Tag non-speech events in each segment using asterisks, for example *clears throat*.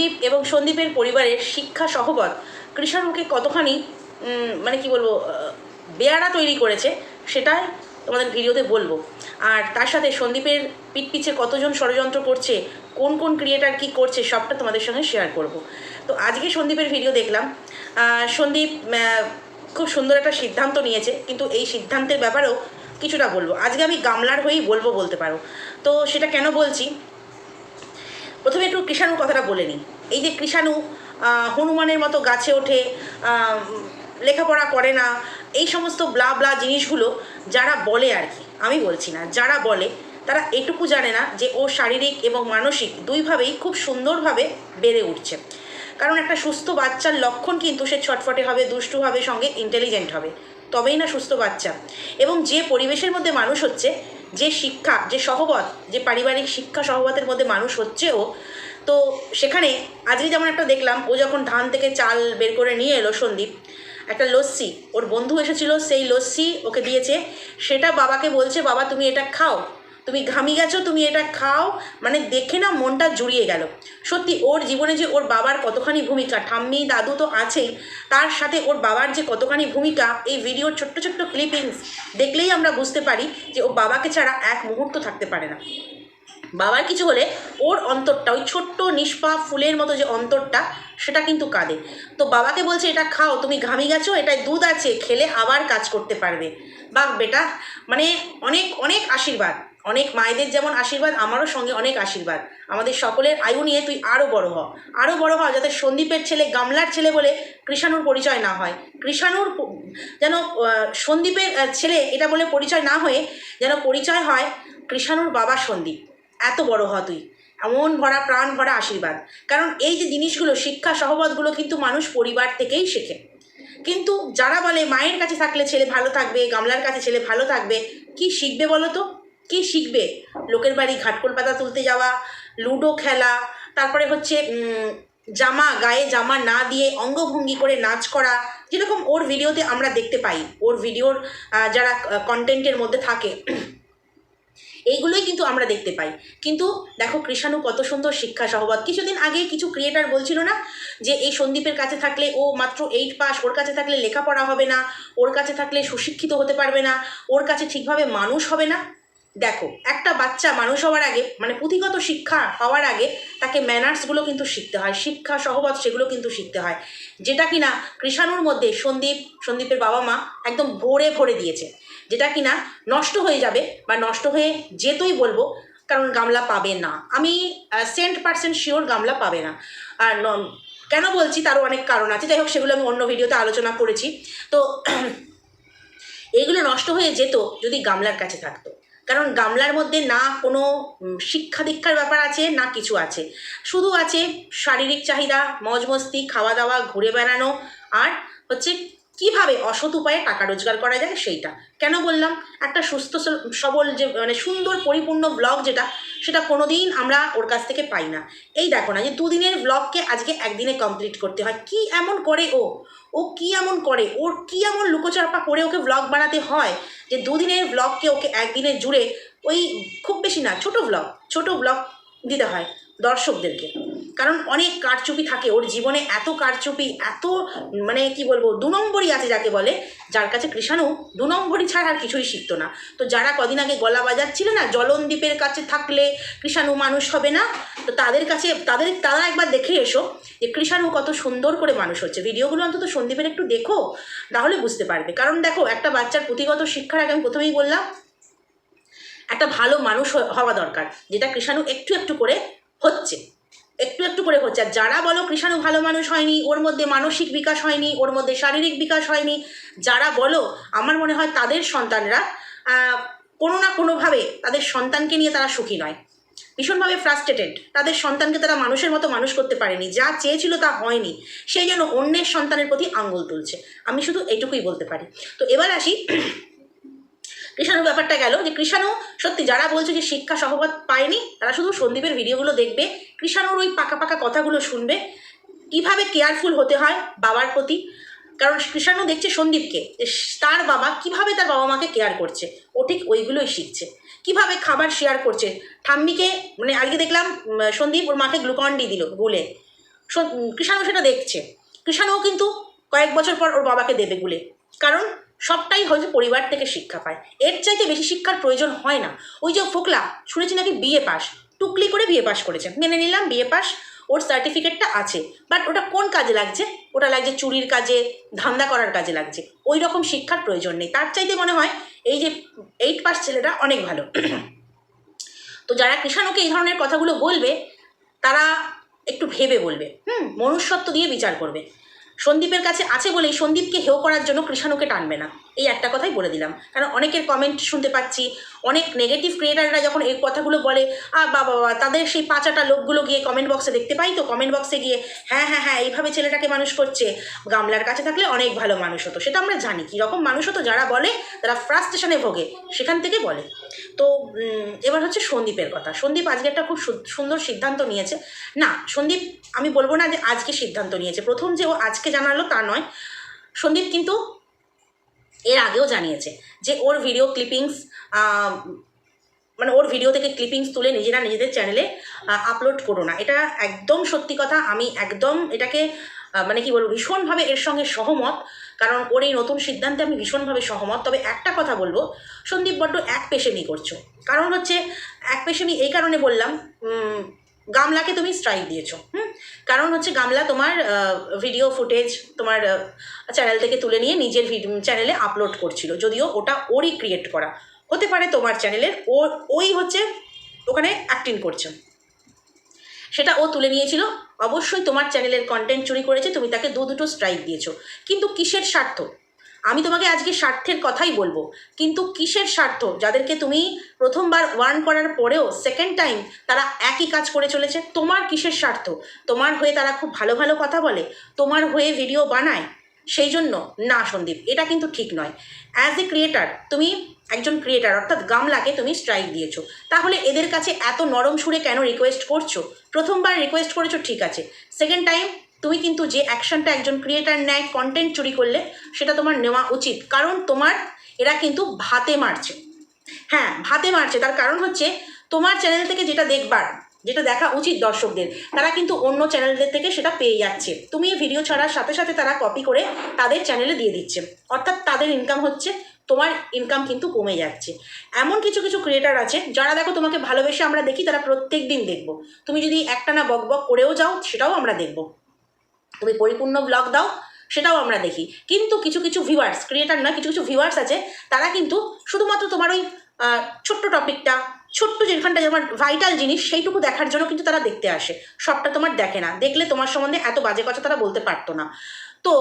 সন্দীপ এবং সন্দীপের পরিবারের শিক্ষা সহবত কৃষাণুকে কতখানি মানে কি বলব বেয়ারা তৈরি করেছে সেটাই তোমাদের ভিডিওতে বলব। আর তার সাথে সন্দীপের পিঠ পিছে কতজন ষড়যন্ত্র করছে, কোন কোন ক্রিয়েটার কি করছে, সবটা তোমাদের সঙ্গে শেয়ার করব। তো আজকে সন্দীপের ভিডিও দেখলাম। সন্দীপ খুব সুন্দর একটা সিদ্ধান্ত নিয়েছে, কিন্তু এই সিদ্ধান্তের ব্যাপারেও কিছুটা বলব। আজকে আমি গামলার হয়েই বলব বলতে পারো। তো সেটা কেন বলছি? প্রথমে একটু কৃষাণুর কথাটা বলে নিই। এই যে কৃষাণু হনুমানের মতো গাছে ওঠে লেখাপড়া করে না, এই সমস্ত ব্লা ব্লা জিনিসগুলো যারা বলে আর কি, আমি বলছি না, যারা বলে, তারা এটুকু জানে না যে ও শারীরিক এবং মানসিক দুইভাবেই খুব সুন্দরভাবে বেড়ে উঠছে। কারণ একটা সুস্থ বাচ্চার লক্ষণ কিন্তু সে ছটফটে হবে, দুষ্টু হবে, সঙ্গে ইন্টেলিজেন্ট হবে, তবেই না সুস্থ বাচ্চা। এবং যে পরিবেশের মধ্যে মানুষ হচ্ছে যে শিক্ষা, যে সহবত, যে পারিবারিক শিক্ষা সহবতের মধ্যে মানুষ হচ্ছেও তো সেখানে আজকে যেমন একটা দেখলাম, ও যখন ধান থেকে চাল বের করে নিয়ে এলো সন্দীপ, একটা লস্যি, ওর বন্ধু এসেছিল, সেই লস্যি ওকে দিয়েছে। সেটা বাবাকে বলছে, বাবা, তুমি এটা খাও। তুমি ঘামি গেছো, তুমি এটা খাও। মানে দেখে না মনটা জুড়িয়ে গেল। সত্যি ওর জীবনে যে ওর বাবার কতখানি ভূমিকা, ঠাম্মি, দাদু তো আছেই। তার সাথে ওর বাবার যে কতখানি ভূমিকা, এই ভিডিওর ছোট্ট ছোট্ট ক্লিপিংস দেখলেই আমরা বুঝতে পারি যে ও বাবাকে ছাড়া এক মুহূর্ত থাকতে পারে না। বাবার কিছু হলে ওর অন্তরটা, ওই ছোট্ট নিষ্পাপ ফুলের মতো যে অন্তরটা, সেটা কিন্তু কাঁদে। তো বাবাকে বলছে, এটা খাও, তুমি ঘামি গেছো এটায় দুধ আছে, খেলে আবার কাজ করতে পারবে। বাহ, বেটা মানে অনেক অনেক আশীর্বাদ। অনেক মায়েদের যেমন আশীর্বাদ, আমারও সঙ্গে অনেক আশীর্বাদ। আমাদের সকলের আয়ু নিয়ে তুই আরও বড় হ। আরও বড় হ যাতে সন্দীপের ছেলে গামলার ছেলে বলে কৃষাণুর পরিচয় না হয়। কৃষাণুর যেন সন্দীপের ছেলে এটা বলে পরিচয় না হয়ে যেন পরিচয় হয় কৃষাণুর বাবা সন্দীপ। এত বড় হ তুই। এমন ভরা প্রাণ, ভরা আশীর্বাদ। কারণ এই যে জিনিসগুলো, শিক্ষা সহবতগুলো কিন্তু মানুষ পরিবার থেকেই শেখে। কিন্তু যারা বলে মায়ের কাছে থাকলে ছেলে ভালো থাকবে, গামলার কাছে ছেলে ভালো থাকবে, কি শিখবে বলো তো? কি শিখবে? লোকের বাড়ি ঘাটকোল পাতা তুলতে যাওয়া, লুডো খেলা, তারপরে হচ্ছে জামা, গায়ে জামা না দিয়ে অঙ্গভঙ্গি করে নাচ করা, যেরকম ওর ভিডিওতে আমরা দেখতে পাই। ওর ভিডিওর যারা কন্টেন্টের মধ্যে থাকে, এইগুলোই কিন্তু আমরা দেখতে পাই। কিন্তু দেখো কৃষাণু কত সুন্দর শিক্ষা সহবত। কিছুদিন আগে কিছু ক্রিয়েটার বলছিল না যে এই সন্দীপের কাছে থাকলে, ও মাত্র এইট পাস ওর কাছে থাকলে লেখাপড়া হবে না, ওর কাছে থাকলে সুশিক্ষিত হতে পারবে না, ওর কাছে ঠিকভাবে মানুষ হবে না? দেখো, একটা বাচ্চা মানুষ হওয়ার আগে মানে পুঁথিগত শিক্ষা পাওয়ার আগে তাকে ম্যানার্সগুলো কিন্তু শিখতে হয়, শিক্ষা সহবত সেগুলো কিন্তু শিখতে হয়। যেটা কিনা কৃষাণুর মধ্যে সন্দীপ, সন্দীপের বাবা মা একদম ভরে ভরে দিয়েছে। যেটা কিনা নষ্ট হয়ে যাবে বা নষ্ট হয়ে যেতই বলব, কারণ গামলা পাবে না। আমি সেন্ট পার্সেন্ট শিওর গামলা পাবে না। আর কেন বলছি তারও অনেক কারণ আছে, যাই হোক সেগুলো আমি অন্য ভিডিওতে আলোচনা করেছি। তো *clears throat* এইগুলো নষ্ট হয়ে যেত যদি গামলার কাছে থাকতো। কারণ গামলার মধ্যে না কোনো শিক্ষা দীক্ষার ব্যাপার আছে, না কিছু আছে। শুধু আছে শারীরিক চাহিদা মজ মস্তি খাওয়া দাওয়া ঘুরে বেড়ানো, আর হচ্ছে কীভাবে অসৎ উপায়ে টাকা রোজগার করা যায় সেইটা। কেন বললাম? একটা সুস্থ সবল যে মানে সুন্দর পরিপূর্ণ ব্লগ যেটা, সেটা কোনো দিন আমরা ওর কাছ থেকে পাই না। এই দেখো না যে দুদিনের ব্লগকে আজকে একদিনে কমপ্লিট করতে হয়। কি এমন করে ও? ও কি এমন করে? ওর কি এমন লুকোচাপা করে ওকে ব্লগ বানাতে হয়? যে দুদিনের ব্লগকে ওকে একদিনের জুড়ে ওই খুব বেশি না, ছোট ব্লগ ছোট ব্লগ দিতে হয় দর্শকদেরকে। কারণ অনেক কারচুপি থাকে, ওর জীবনে এত কারচুপি, এত মানে কি বলব, দু নম্বরই আছে যাকে বলে, যার কাছে কৃষাণু দু নম্বরই ছাড়া আর কিছুই শিখতো না। তো যারা কদিন আগে গলা বাজাচ্ছিল না জলনদ্বীপের কাছে থাকলে কৃষাণু মানুষ হবে না, তো তাদের কাছে, তাদের, তারা একবার দেখে এসো যে কৃষাণু কত সুন্দর করে মানুষ হচ্ছে। ভিডিওগুলো অন্তত সন্দীপের একটু দেখো, তাহলে বুঝতে পারবে। কারণ দেখো, একটা বাচ্চার পুঁথিগত শিক্ষার আগে আমি প্রথমেই বললাম, একটা ভালো মানুষ হওয়া দরকার, যেটা কৃষাণু একটু একটু করে হচ্ছে। একটু একটু করে হচ্ছে। আর যারা বলো কৃষাণু ভালো মানুষ হয়নি, ওর মধ্যে মানসিক বিকাশ হয়নি, ওর মধ্যে শারীরিক বিকাশ হয়নি, যারা বলো, আমার মনে হয় তাদের সন্তানরা কোনো না কোনোভাবে তাদের সন্তানকে নিয়ে তারা সুখী নয়। ভীষণভাবে ফ্রাস্ট্রেটেড তাদের সন্তানকে তারা মানুষের মতো মানুষ করতে পারেনি, যা চেয়েছিল তা হয়নি। সেই জন্য অন্যের সন্তানের প্রতি আঙ্গুল তুলছে। আমি শুধু এইটুকুই বলতে পারি। তো এবার আসি কৃষাণু ব্যাপারটা গেল যে কৃষাণু, সত্যি যারা বলছে যে শিক্ষা সহবত পায়নি, তারা শুধু সন্দীপের ভিডিওগুলো দেখবে, কৃষাণুর ওই পাকা পাকা কথাগুলো শুনবে। কীভাবে কেয়ারফুল হতে হয় বাবার প্রতি? কারণ কৃষাণু দেখছে সন্দীপকে তার বাবা কীভাবে তার বাবা মাকে কেয়ার করছে, ও ঠিক ওইগুলোই শিখছে। কীভাবে খাবার শেয়ার করছে? ঠাম্মিকে মানে আজকে দেখলাম সন্দীপ ওর মাকে গ্লুকন ডি দিল বলে। কৃষাণু সেটা দেখছে। কৃষাণুও কিন্তু কয়েক বছর পর ওর বাবাকে দেবে বলে। কারণ সবটাই হয়তো পরিবার থেকে শিক্ষা পায়। এর চাইতে বেশি শিক্ষার প্রয়োজন হয় না। ওই যে ফোকলা, শুনেছি নাকি বিএ পাস। টুকলি করে বিএ পাস করেছে। মেনে নিলাম বিএ পাস, ওর সার্টিফিকেটটা আছে। বাট ওটা কোন কাজে লাগছে? ওটা লাগছে চুরির কাজে, ধান্দা করার কাজে লাগছে। ওই রকম শিক্ষার প্রয়োজন নেই। তার চাইতে মনে হয় এই যে এইট পাস ছেলেটা অনেক ভালো। *clears throat* তো যারা কৃষাণুকে এই ধরনের কথাগুলো বলবে, তারা একটু ভেবে বলবে। হুম, মনুষ্যত্ব দিয়ে বিচার করবে। সন্দীপের কাছে আছে বলেই সন্দীপকে হেও করার জন্য কৃষাণুকে টানবে না। এই একটা কথাই বলে দিলাম। কারণ অনেকের কমেন্ট শুনতে পাচ্ছি, অনেক নেগেটিভ ক্রিয়েটাররা যখন এই কথাগুলো বলে আ বাবা বাবা তাদের সেই পাঁচাটা লোকগুলো গিয়ে কমেন্ট বক্সে দেখতে পাই তো? কমেন্ট বক্সে গিয়ে হ্যাঁ হ্যাঁ হ্যাঁ এইভাবে ছেলেটাকে মানুষ করছে। গামলার কাছে থাকলে অনেক ভালো মানুষ হতো। সেটা আমরা জানি। কীরকম মানুষ হতো? যারা বলে, তারা ফ্রাস্ট্রেশনে ভোগে। সেখান থেকে বলে। তো এবার হচ্ছে সন্দীপের কথা। সন্দীপ আজকে একটা খুব সুন্দর সিদ্ধান্ত নিয়েছে। না, সন্দীপ, আমি বলব না যে আজকে সিদ্ধান্ত নিয়েছে। প্রথম যে ও আজকে জানালো তা নয়। সন্দীপ কিন্তু এর আগেও জানিয়েছে যে ওর ভিডিও ক্লিপিংস মানে ওর ভিডিও থেকে ক্লিপিংস তুলে নিজেরা নিজেদের চ্যানেলে আপলোড করো না। এটা একদম সত্যি কথা। আমি একদম এটাকে মানে কি বলব, ভীষণভাবে এর সঙ্গে সহমত। কারণ ওর এই নতুন সিদ্ধান্তে আমি ভীষণভাবে সহমত। তবে একটা কথা বলব, সন্দীপ বড্ড এক পেশেমি করছ। কারণ হচ্ছে, এক পেশেমি এই কারণে বললাম গামলাকে তুমি স্ট্রাইক দিয়েছ। হুম? কারণ হচ্ছে গামলা তোমার ভিডিও ফুটেজ তোমার চ্যানেল থেকে তুলে নিয়ে নিজের চ্যানেলে আপলোড করছিল। যদিও ওটা ওরই ক্রিয়েট করা। হতে পারে তোমার চ্যানেলের ও, ওই হচ্ছে ওখানে অ্যাক্টিং করছে। সেটা ও তুলে নিয়েছিল। অবশ্যই তোমার চ্যানেলের কন্টেন্ট চুরি করেছে, তুমি তাকে দু দুটো স্ট্রাইক দিয়েছ। কিন্তু কিসের স্বার্থ? আমি তোমাকে আজকে স্বার্থের কথাই বলব। কিন্তু কিসের স্বার্থ? যাদেরকে তুমি প্রথমবার ওয়ার্ন করার পরেও সেকেন্ড টাইম তারা একই কাজ করে চলেছে, তোমার কিসের স্বার্থ? তোমার হয়ে তারা খুব ভালো ভালো কথা বলে, তোমার হয়ে ভিডিও বানায় সেই জন্য না সন্দীপ, এটা কিন্তু ঠিক নয়। অ্যাজ এ ক্রিয়েটার তুমি একজন ক্রিয়েটার অর্থাৎ গামলাকে তুমি স্ট্রাইক দিয়েছ। তাহলে এদের কাছে এত নরম সুরে কেন রিকোয়েস্ট করছ? প্রথমবার রিকোয়েস্ট করেছ, ঠিক আছে। সেকেন্ড টাইম তুমি কিন্তু যে অ্যাকশনটা একজন ক্রিয়েটার নেয় কন্টেন্ট চুরি করলে, সেটা তোমার নেওয়া উচিত। কারণ তোমার, এরা কিন্তু ভাতে মারছে। হ্যাঁ ভাতে মারছে। তার কারণ হচ্ছে, তোমার চ্যানেল থেকে যেটা দেখবার, যেটা দেখা উচিত দর্শকদের, তারা কিন্তু অন্য চ্যানেলদের থেকে সেটা পেয়ে যাচ্ছে। তুমি এই ভিডিও ছাড়ার সাথে সাথে তারা কপি করে তাদের চ্যানেলে দিয়ে দিচ্ছে। অর্থাৎ তাদের ইনকাম হচ্ছে, তোমার ইনকাম কিন্তু কমে যাচ্ছে। এমন কিছু কিছু ক্রিয়েটার আছে, যারা দেখো তোমাকে ভালোবেসে আমরা দেখি, তারা প্রত্যেক দিন দেখব। তুমি যদি একটানা বক বক করেও যাও, সেটাও আমরা দেখব। তুমি পরিপূর্ণ ব্লগ দাও, সেটাও আমরা দেখি। কিন্তু কিছু কিছু ভিউয়ার্স ক্রিয়েটার না, কিছু কিছু ভিউয়ার্স আছে, তারা কিন্তু শুধুমাত্র তোমার ওই ছোট্ট টপিকটা ছোট্ট যেখানটা যেমন ভাইটাল জিনিস, সেইটুকু দেখার জন্য কিন্তু তারা দেখতে আসে। সবটা তোমার দেখে না। দেখলে তোমার সম্বন্ধে এত বাজে কথা তারা বলতে পারতো না। তো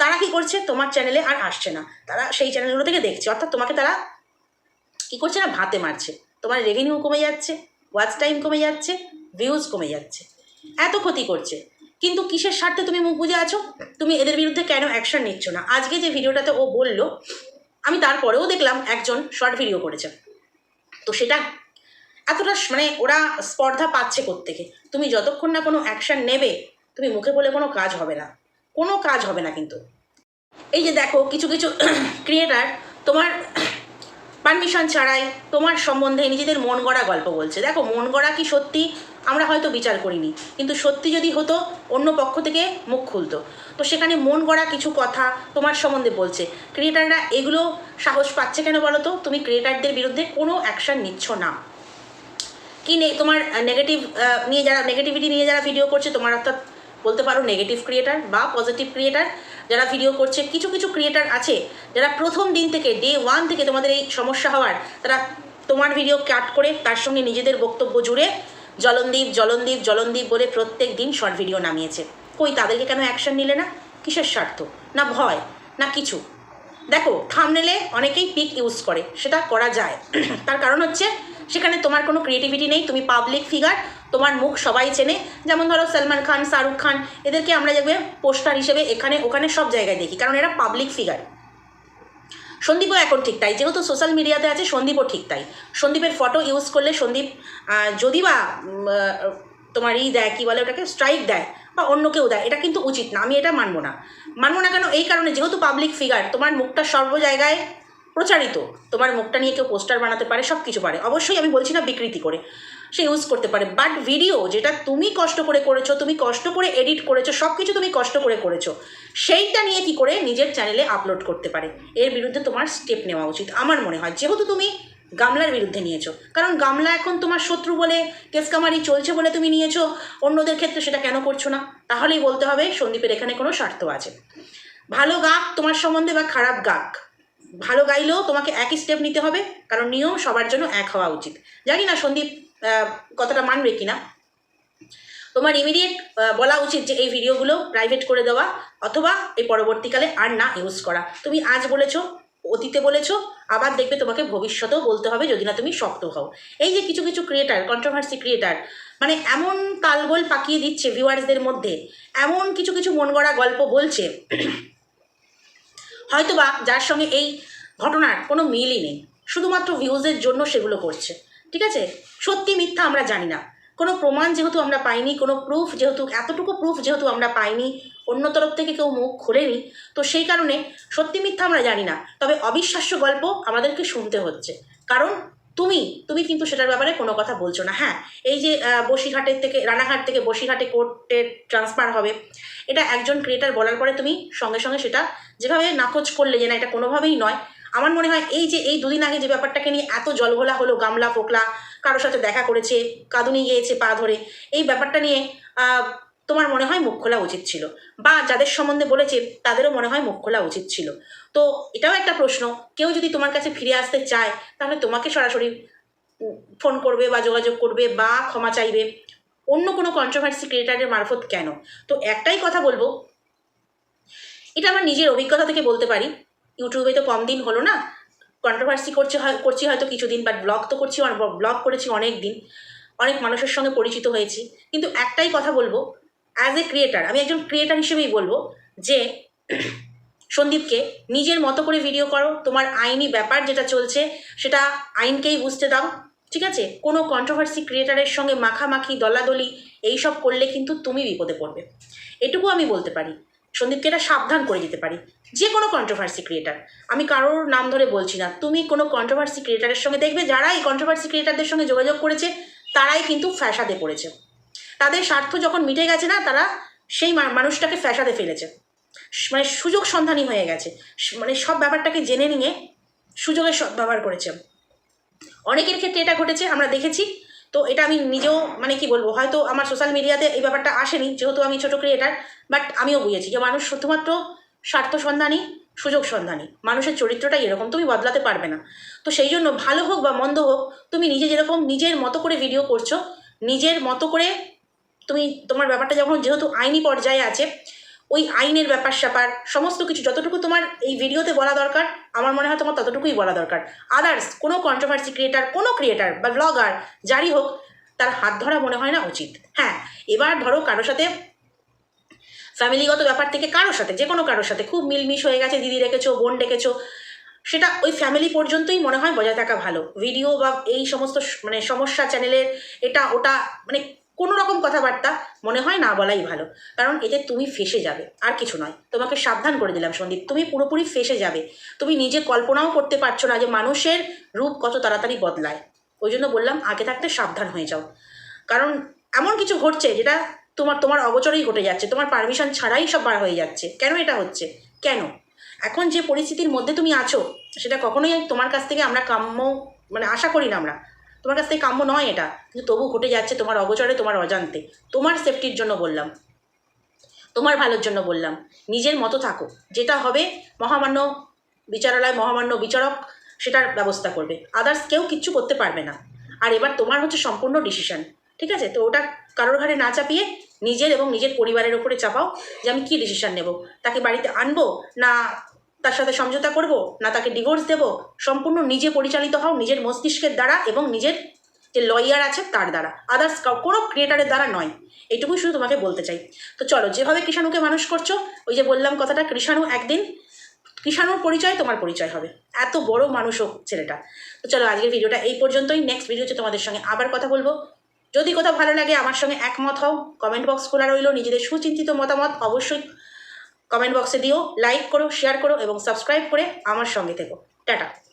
তারা কি করছে? তোমার চ্যানেলে আর আসছে না। তারা সেই চ্যানেলগুলো থেকে দেখছে। অর্থাৎ তোমাকে তারা কি করছে না? ভাতে মারছে। তোমার রেভিনিউ কমে যাচ্ছে ওয়াচ টাইম কমে যাচ্ছে ভিউজ কমে যাচ্ছে। এত ক্ষতি করছে। কিন্তু কিসের স্বার্থে তুমি মুখ বুঝে আছো? তুমি এদের বিরুদ্ধে কেন অ্যাকশন নিচ্ছ না? আজকে যে ভিডিওটাতে ও বলল, আমি তারপরেও দেখলাম একজন শর্ট ভিডিও করেছে। তো সেটা এতটা মানে ওরা স্পর্ধা পাচ্ছে থেকে তুমি যতক্ষণ না কোনো অ্যাকশন নেবে, তুমি মুখে বলে কোনো কাজ হবে না। কোনো কাজ হবে না কিন্তু। এই যে দেখো, কিছু কিছু *clears throat* ক্রিয়েটার তোমার *clears throat* পারমিশন ছাড়াই তোমার সম্বন্ধে নিজেদের মন গড়া গল্প বলছে। দেখো মন গড়া কি সত্যি? আমরা হয়তো বিচার করিনি। কিন্তু সত্যি যদি হতো, অন্য পক্ষ থেকে মুখ খুলতো। তো সেখানে মন গড়া কিছু কথা তোমার সম্বন্ধে বলছে। ক্রিয়েটাররা এগুলো সাহস পাচ্ছে কেন বলো তো? তুমি ক্রিয়েটারদের বিরুদ্ধে কোনো অ্যাকশন নিচ্ছ না। কি তোমার নেগেটিভ নিয়ে যারা নেগেটিভিটি নিয়ে যারা ভিডিও করছে, তোমার অর্থাৎ বলতে পারো নেগেটিভ ক্রিয়েটার বা পজিটিভ ক্রিয়েটার যারা ভিডিও করছে, কিছু কিছু ক্রিয়েটার আছে যারা প্রথম দিন থেকে ডে ওয়ান থেকে তোমাদের এই সমস্যা হওয়ার, তারা তোমার ভিডিও কাট করে তার সঙ্গে নিজেদের বক্তব্য জুড়ে জলনদীপ জলনদীপ জলনদীপ বলে প্রত্যেক দিন শর্ট ভিডিও নামিয়েছে। কই, তাদেরকে কেন অ্যাকশন নিলে না? কিসের স্বার্থ? না ভয়, না কিছু। দেখো থামনেলে অনেকেই পিক ইউজ করে, সেটা করা যায়। *clears throat* তার কারণ হচ্ছে, সেখানে তোমার কোনো ক্রিয়েটিভিটি নেই, তুমি পাবলিক ফিগার তোমার মুখ সবাই চেনে। যেমন ধরো সলমান খান, শাহরুখ খান, এদেরকে আমরা দেখবে পোস্টার হিসেবে এখানে, ওখানে সব জায়গায় দেখি, কারণ এরা পাবলিক ফিগার সন্দীপও এখন ঠিক তাই, যেহেতু সোশ্যাল মিডিয়াতে আছে, সন্দীপও ঠিক তাই। সন্দীপের ফটো ইউজ করলে সন্দীপ যদি বা তোমার ই দেয়, কী বলে ওটাকে স্ট্রাইক দেয়, বা অন্য কেউ দেয়, এটা কিন্তু উচিত না, আমি এটা মানবো না। মানবো না কেন? এই কারণে যেহেতু পাবলিক ফিগার তোমার মুখটা সর্ব জায়গায় প্রচারিত, তোমার মুখটা নিয়ে কেউ পোস্টার বানাতে পারে সব কিছু পারে। অবশ্যই আমি বলছি না বিকৃতি করে। সে ইউজ করতে পারে। বাট ভিডিও যেটা তুমি কষ্ট করে করেছ, তুমি কষ্ট করে এডিট করেছ সব কিছু তুমি কষ্ট করে করেছ, সেইটা নিয়ে কি করে নিজের চ্যানেলে আপলোড করতে পারে? এর বিরুদ্ধে তোমার স্টেপ নেওয়া উচিত। আমার মনে হয়, যেহেতু তুমি গামলার বিরুদ্ধে নিয়েছো, কারণ গামলা এখন তোমার শত্রু বলে, কেসকামারি চলছে বলে তুমি নিয়েছো, অন্যদের ক্ষেত্রে সেটা কেন করছ না? তাহলেই বলতে হবে, সন্দীপের এখানে কোনো স্বার্থ আছে। ভালো গাক তোমার সম্বন্ধে বা খারাপ গাক, ভালো গাইলেও তোমাকে একই স্টেপ নিতে হবে, কারণ নিয়ম সবার জন্য এক হওয়া উচিত। জানি না সন্দীপ কথাটা মানবে কিনা? তোমার ইমিডিয়েট বলা উচিত যে এই ভিডিওগুলো প্রাইভেট করে দেওয়া অথবা এই পরবর্তীকালে আর না ইউজ করা। তুমি আজ বলেছ, অতীতে বলেছ, আবার দেখবে তোমাকে ভবিষ্যতেও বলতে হবে যদি না তুমি শক্ত হও। এই যে কিছু কিছু ক্রিয়েটার কন্ট্রোভার্সি ক্রিয়েটার মানে এমন তালগোল পাকিয়ে দিচ্ছে ভিউয়ার্সদের মধ্যে, এমন কিছু কিছু মন গড়া গল্প বলছে, হয়তোবা যার সঙ্গে এই ঘটনার কোনো মিলই নেই। শুধুমাত্র ভিউজের জন্য সেগুলো করছে। ঠিক আছে? সত্যি মিথ্যা আমরা জানি না। কোনো প্রমাণ যেহেতু আমরা পাইনি কোনো প্রুফ যেহেতু এতটুকু প্রুফ যেহেতু আমরা পাইনি অন্য তরফ থেকে কেউ মুখ খোলেনি তো সেই কারণে সত্যি মিথ্যা আমরা জানি না। তবে অবিশ্বাস্য গল্প আমাদেরকে শুনতে হচ্ছে। কারণ তুমি তুমি কিন্তু সেটার ব্যাপারে কোনো কথা বলছো না। হ্যাঁ এই যে আহ, বসিরহাটের থেকে রানাঘাট থেকে বসিরহাটে কোর্টে ট্রান্সফার হবে এটা একজন ক্রিয়েটার বলার পরে তুমি সঙ্গে সঙ্গে সেটা যেভাবে নাকচ করলে যে না এটা কোনোভাবেই নয়। আমার মনে হয় এই যে, এই দুদিন আগে যে ব্যাপারটাকে নিয়ে এত জলঘোলা হলো, গামলা ফোকলা, কারোর সাথে দেখা করেছে, কাঁদুনি গিয়েছে পা ধরে, এই ব্যাপারটা নিয়ে তোমার মনে হয় মুখ খোলা উচিত ছিল? বা যাদের সম্বন্ধে বলেছে, তাদেরও মনে হয় মুখ খোলা উচিত ছিল? তো এটাও একটা প্রশ্ন, কেউ যদি তোমার কাছে ফিরে আসতে চায়, তাহলে তোমাকে সরাসরি ফোন করবে বা যোগাযোগ করবে বা ক্ষমা চাইবে। অন্য কোনো কন্ট্রোভার্সি ক্রিয়েটারের মারফত কেন? তো একটাই কথা বলব, এটা আমার নিজের অভিজ্ঞতা থেকে বলতে পারি ইউটিউবে তো কম দিন হলো না। কন্ট্রোভার্সি করছে হয়, করছি হয়তো কিছুদিন বাট ব্লগ তো করছি ব্লগ করেছি অনেক দিন। অনেক মানুষের সঙ্গে পরিচিত হয়েছি। কিন্তু একটাই কথা বলব অ্যাজ এ ক্রিয়েটার আমি একজন ক্রিয়েটার হিসেবেই বলব যে, সন্দীপকে নিজের মতো করে ভিডিও করো, তোমার আইনি ব্যাপার যেটা চলছে, সেটা আইনকেই বুঝতে দাও, ঠিক আছে? কোনো কন্ট্রোভার্সি ক্রিয়েটারের সঙ্গে মাখামাখি, দলাদলি, এইসব করলে কিন্তু তুমি বিপদে পড়বে। এটুকু আমি বলতে পারি। সন্দীপকে এটা সাবধান করে দিতে পারি। যে কোনো কন্ট্রোভার্সি ক্রিয়েটার আমি কারোর নাম ধরে বলছি না। তুমি কোনো কন্ট্রোভার্সি ক্রিয়েটারের সঙ্গে দেখবে, যারা এই কন্ট্রোভার্সি ক্রিয়েটারদের সঙ্গে যোগাযোগ করেছে, তারাই কিন্তু ফ্যাসাদে পড়েছে। তাদের স্বার্থ যখন মিটে গেছে না, তারা সেই মানুষটাকে ফ্যাসাদে ফেলেছে। মানে সুযোগ সন্ধানী হয়ে গেছে। মানে সব ব্যাপারটাকে জেনে নিয়ে সুযোগের ব্যবহার করেছে। অনেকের ক্ষেত্রে এটা ঘটেছে, আমরা দেখেছি। তো এটা আমি নিজেও মানে কি বলব, হয়তো আমার সোশ্যাল মিডিয়াতে এই ব্যাপারটা আসেনি, যেহেতু আমি ছোটো ক্রিয়েটার বাট আমিও বুঝেছি যে মানুষ শুধুমাত্র স্বার্থ সন্ধানী, সুযোগ সন্ধানী। মানুষের চরিত্রটাই এরকম, তুমি বদলাতে পারবে না। তো সেই জন্য ভালো হোক বা মন্দ হোক, তুমি নিজে যেরকম নিজের মতো করে ভিডিও করছ, নিজের মতো করে তুমি, তোমার ব্যাপারটা যখন যেহেতু আইনি পর্যায়ে আছে, ওই আইনের ব্যাপার স্যাপার, সমস্ত কিছু যতটুকু তোমার এই ভিডিওতে বলা দরকার, আমার মনে হয় তোমার ততটুকুই বলা দরকার। আদার্স কোনো কন্ট্রোভার্সি ক্রিয়েটার কোনো ক্রিয়েটার বা ব্লগার যারই হোক, তার হাত ধরা মনে হয় না উচিত। হ্যাঁ এবার ধরো কারোর সাথে ফ্যামিলিগত ব্যাপার থেকে কারোর সাথে, যে কোনো কারোর সাথে খুব মিলমিশ হয়ে গেছে, দিদি রেখেছো, বোন ডেকেছো সেটা ওই ফ্যামিলি পর্যন্তই মনে হয় বজায় থাকা ভালো। ভিডিও বা এই সমস্ত মানে সমস্যা চ্যানেলের এটা, ওটা মানে কোনো রকম কথাবার্তা মনে হয় না বলাই ভালো। কারণ এতে তুমি ফেসে যাবে, আর কিছু নয়। তোমাকে সাবধান করে দিলাম সন্দীপ, তুমি পুরোপুরি ফেসে যাবে। তুমি নিজে কল্পনাও করতে পারছ না যে মানুষের রূপ কত তাড়াতাড়ি বদলায়। ওই জন্য বললাম, আগে থাকতে সাবধান হয়ে যাও। কারণ এমন কিছু ঘটছে যেটা তোমার তোমার অগোচরেই ঘটে যাচ্ছে। তোমার পারমিশন ছাড়াই সব বার হয়ে যাচ্ছে। কেন এটা হচ্ছে? কেন? এখন যে পরিস্থিতির মধ্যে তুমি আছো, সেটা কখনোই তোমার কাছ থেকে আমরা কাম্য মানে আশা করি না আমরা। তোমার কাছ থেকে কাম্য নয় এটা। কিন্তু তবু ঘটে যাচ্ছে তোমার অগোচরে, তোমার অজান্তে। তোমার সেফটির জন্য বললাম। তোমার ভালোর জন্য বললাম। নিজের মতো থাকো। যেটা হবে, মহামান্য বিচারালয়, মহামান্য বিচারক সেটার ব্যবস্থা করবে। আদার্স কেউ কিচ্ছু করতে পারবে না। আর এবার তোমার হচ্ছে সম্পূর্ণ ডিসিশন ঠিক আছে? তো ওটা কারোর ঘাড়ে না চাপিয়ে নিজের এবং নিজের পরিবারের ওপরে চাপাও যে আমি কী ডিসিশান নেব? তাকে বাড়িতে আনব? না তার সাথে সমঝোতা করব? না তাকে ডিভোর্স দেব? সম্পূর্ণ নিজে পরিচালিত হও, নিজের মস্তিষ্কের দ্বারা এবং নিজের যে লয়ার আছে তার দ্বারা। আদার্স কোনো ক্রিয়েটারের দ্বারা নয়। এইটুকুই শুধু তোমাকে বলতে চাই। তো চলো, যেভাবে কৃষাণুকে মানুষ করছ, ওই যে বললাম কথাটা, কৃষাণু একদিন, কৃষাণুর পরিচয় তোমার পরিচয় হবে। এত বড় মানুষ হোক ছেলেটা। তো চলো, আজকের ভিডিওটা এই পর্যন্তই। নেক্সট ভিডিওতে তোমাদের সঙ্গে আবার কথা বলব। যদি কোথাও ভালো লাগে, আমার সঙ্গে একমত হও। কমেন্ট বক্স খোলা রইল। নিজেদের সুচিন্তিত মতামত অবশ্যই কমেন্ট বক্সে দিও। লাইক করো শেয়ার করো এবং সাবস্ক্রাইব করে আমার সঙ্গে থেকো। টাটা।